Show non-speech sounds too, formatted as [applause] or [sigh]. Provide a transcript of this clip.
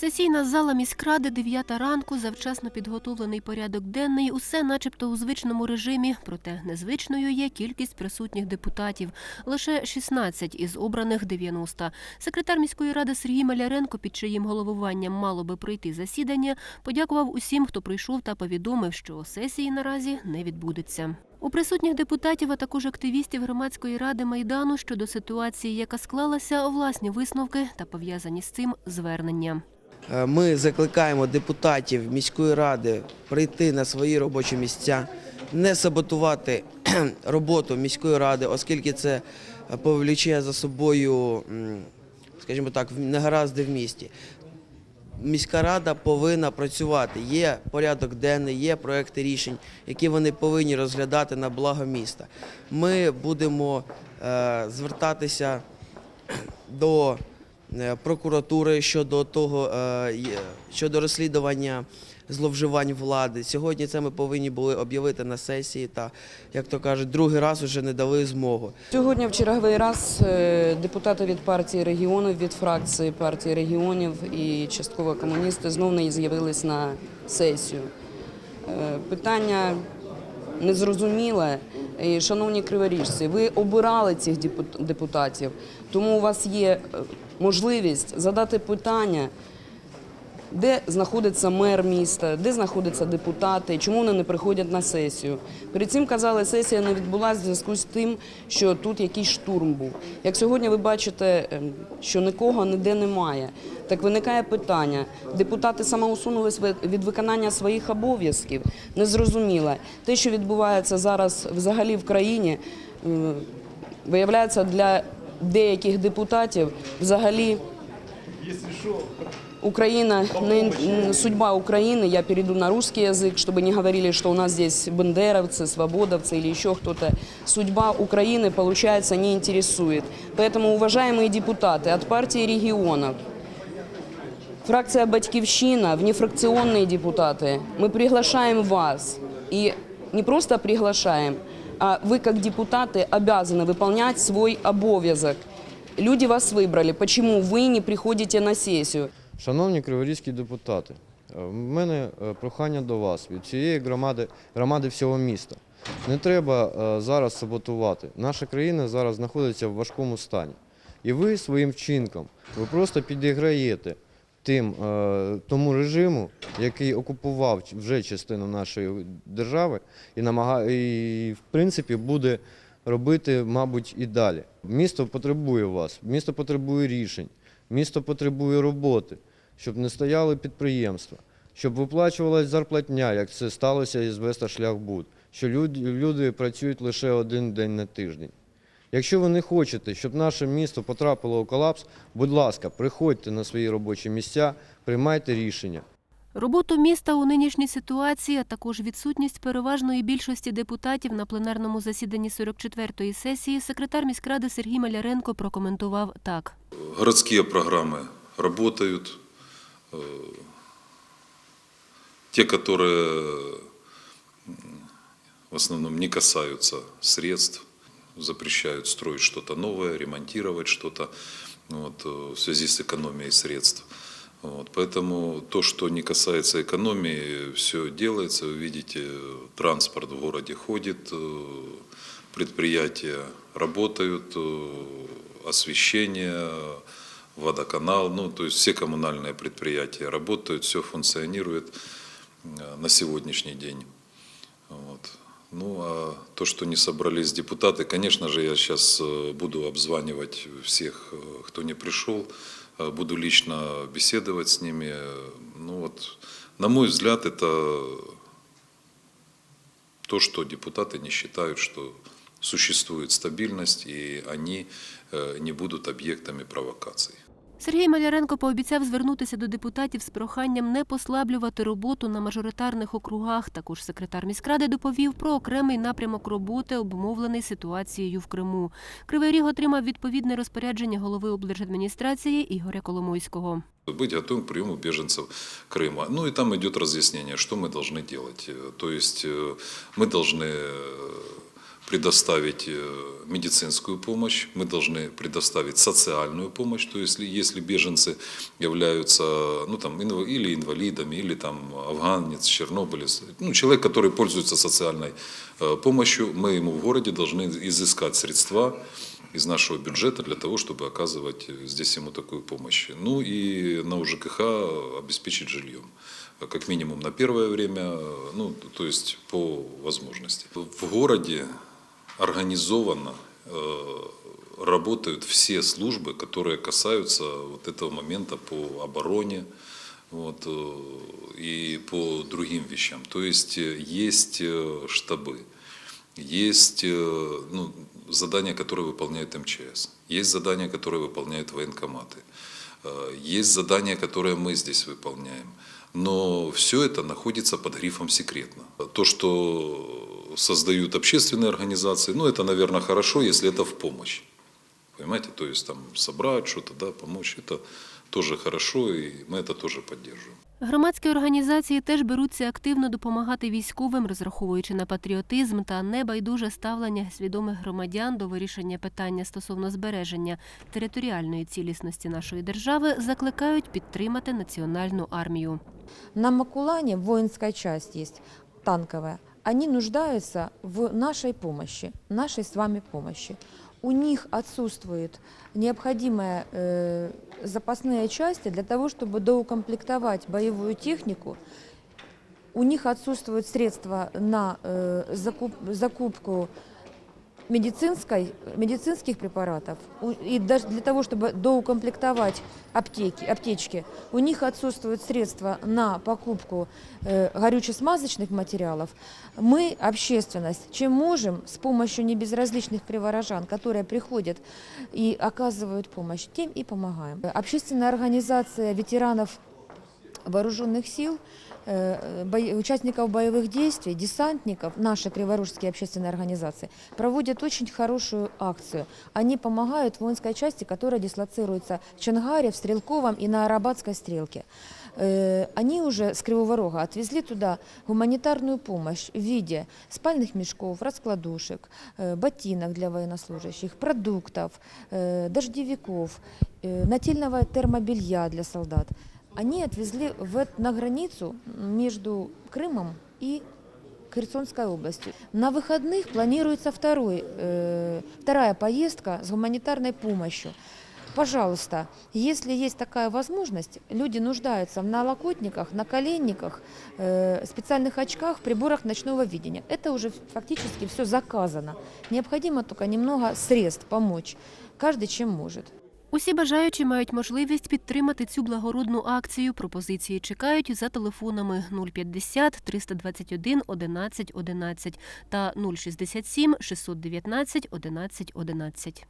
Сесійна зала міськради 9 ранку, завчасно підготовлений порядок денний, усе начебто у звичному режимі. Проте незвичною є кількість присутніх депутатів. Лише 16 із обраних 90. Секретар міської ради Сергій Маляренко, під чиїм головуванням мало би пройти засідання, подякував усім, хто прийшов та повідомив, що сесії наразі не відбудеться. У присутніх депутатів, а також активістів громадської ради майдану щодо ситуації, яка склалася, власні висновки та пов'язані з цим звернення. Е, Ми закликаємо депутатів міської ради прийти на свої робочі місця, не саботувати [clears throat] роботу міської ради, оскільки це е, повліче за собою, скажімо так, негаразди в місті. Міська рада повинна працювати. Є порядок денний, є проекти рішень, які вони повинні розглядати на благо міста. Ми будемо е, звертатися [clears throat] до прокуратури щодо того, е, є- щодо розслідування зловживань влади. Сьогодні це ми повинні були об'явити на сесії та, як то кажуть, другий раз вже не дали змогу. Сьогодні в черговий раз е, депутати від партії регіонів, від фракції партії регіонів і частково комуністи знов не з'явились на сесію. Е, Питання незрозуміле. І, Шановні криворіжці, ви обирали цих депут- депутатів, тому у вас є е, можливість задати питання. Де знаходиться мер міста, де знаходяться депутати, чому вони не приходять на сесію. Перед цим казали, сесія не відбулася в зв'язку з тим, що тут якийсь штурм був. Як сьогодні ви бачите, ем, що нікого ніде немає, так виникає питання. Депутати самоусунулись від виконання своїх обов'язків. Незрозуміло. Те, що відбувається зараз взагалі в країні, виявляється для деяких депутатів взагалі. Украина, на- судьба Украины, я перейду на русский язык, чтобы не говорили, что у нас здесь бандеровцы, свободовцы или еще кто-то. Судьба Украины, получается, не интересует. Поэтому, уважаемые депутаты от партии регионов, фракция «Батькивщина», внефракционные депутаты, мы приглашаем вас. И не просто приглашаем, а вы, как депутаты, обязаны выполнять свой обовязок. Люди вас выбрали. Почему вы не приходите на сессию? Шановні криворізькі депутати, е, в мене е, прохання до вас від цієї громади, громади всього міста. Не треба е, зараз саботувати. Наша країна зараз знаходиться в важкому стані. І ви своїм вчинком ви просто підіграєте тим, тому режиму, який окупував вже частину нашої держави і намагає, і в принципі буде робити, мабуть, і далі. Місто потребує вас, місто потребує рішень, місто потребує роботи, щоб не стояли підприємства, щоб виплачувалась зарплатня, як це сталося із Веста Шляхбуд, що люди, працюють лише один день на тиждень. Якщо ви не хочете, щоб наше місто потрапило у колапс, будь ласка, приходьте на свої робочі місця, приймайте рішення. Роботу міста у нинішній ситуації, а також відсутність переважної більшості депутатів на пленарному засіданні 44-ї сесії секретар міськради Сергій Маляренко прокоментував так. Городские программы работают. Э, Те, которые м, в основном не касаются средств, запрещают строить что-то новое, ремонтировать что-то вот, э, в связи с экономией средств. Вот, поэтому то, что не касается экономии, все делается. Вы видите, транспорт в городе ходит, э, предприятия работают, э, освещение, водоканал, ну, то есть все коммунальные предприятия работают, все функционирует э, на сегодняшний день. Вот. Ну, а то, что не собрались депутаты, конечно же, я сейчас буду обзванивать всех, кто не пришел, буду лично беседовать с ними. Ну, вот, на мой взгляд, это то, что депутаты не считают, что существует стабильность, и они э, не будут объектами провокаций. Сергій Маляренко пообіцяв звернутися до депутатів з проханням не послаблювати роботу на мажоритарних округах. Також секретар міськради доповів про окремий напрямок роботи, обумовлений ситуацією в Криму. Кривий Ріг отримав відповідне розпорядження голови облдержадміністрації Ігоря Коломойського. быть готовым к приему беженцев Крыма. Ну и там идет разъяснение, что мы должны делать. Э, То есть э, мы должны э, предоставить э, медицинскую помощь, мы должны предоставить социальную помощь, то есть если, беженцы являются ну, там, или инвалидами, или там, афганец, чернобылец, ну, человек, который пользуется социальной э, помощью, мы ему в городе должны изыскать средства из нашего бюджета для того, чтобы оказывать э, здесь ему такую помощь. Ну и на УЖКХ обеспечить жильем. Как минимум на первое время, ну, то есть по возможности. В городе организованно э, работают все службы, которые касаются вот этого момента по обороне вот, э, и по другим вещам. То есть э, есть э, штабы, есть э, ну, задания, которые выполняет МЧС, есть задания, которые выполняют военкоматы, э, есть задания, которые мы здесь выполняем. Но все это находится под грифом секретно. То, что создают общественные организации, ну это, наверное, хорошо, если это в помощь. Понимаете, то есть там собрать что-то, да, помочь, это тоже хорошо, и мы это тоже поддерживаем. Громадські організації теж беруться активно допомагати військовим, розраховуючи на патріотизм та небайдуже ставлення свідомих громадян до вирішення питання стосовно збереження територіальної цілісності нашої держави, закликають підтримати національну армію. На Макулане воинская часть есть, танковая. Они нуждаются в нашей помощи, нашей с вами помощи. У них отсутствуют необходимые э, запасные части для того, чтобы доукомплектовать боевую технику. У них отсутствуют средства на э, закуп- закупку медицинской, медицинских препаратов. И даже для того, чтобы доукомплектовать аптеки, аптечки, у них отсутствуют средства на покупку э, горюче-смазочных материалов. Мы, общественность, чем можем, с помощью небезразличных криворожан, которые приходят и оказывают помощь, тем и помогаем. Общественная организация ветеранов вооруженных сил, э, бо- участников боевых действий, десантников, наши криворужские общественные организации, проводят очень хорошую акцию. Они помогают воинской части, которая дислоцируется в Чангаре, в Стрелковом и на Арабатской стрелке. Э, Они уже с Кривого Рога отвезли туда гуманитарную помощь в виде спальных мешков, раскладушек, э, ботинок для военнослужащих, продуктов, э, дождевиков, э, нательного термобелья для солдат. Они отвезли в, эт- на границу между Крымом и Херсонской областью. На выходных планируется второй, э, вторая поездка с гуманитарной помощью. Пожалуйста, если есть такая возможность, люди нуждаются в налокотниках, наколенниках, э, специальных очках, приборах ночного видения. Это уже фактически все заказано. Необходимо только немного средств помочь. Каждый чем может. Усі бажаючі мають можливість підтримати цю благородну акцію. Пропозиції чекають за телефонами 050 321 11 11 та 067 619 11 11.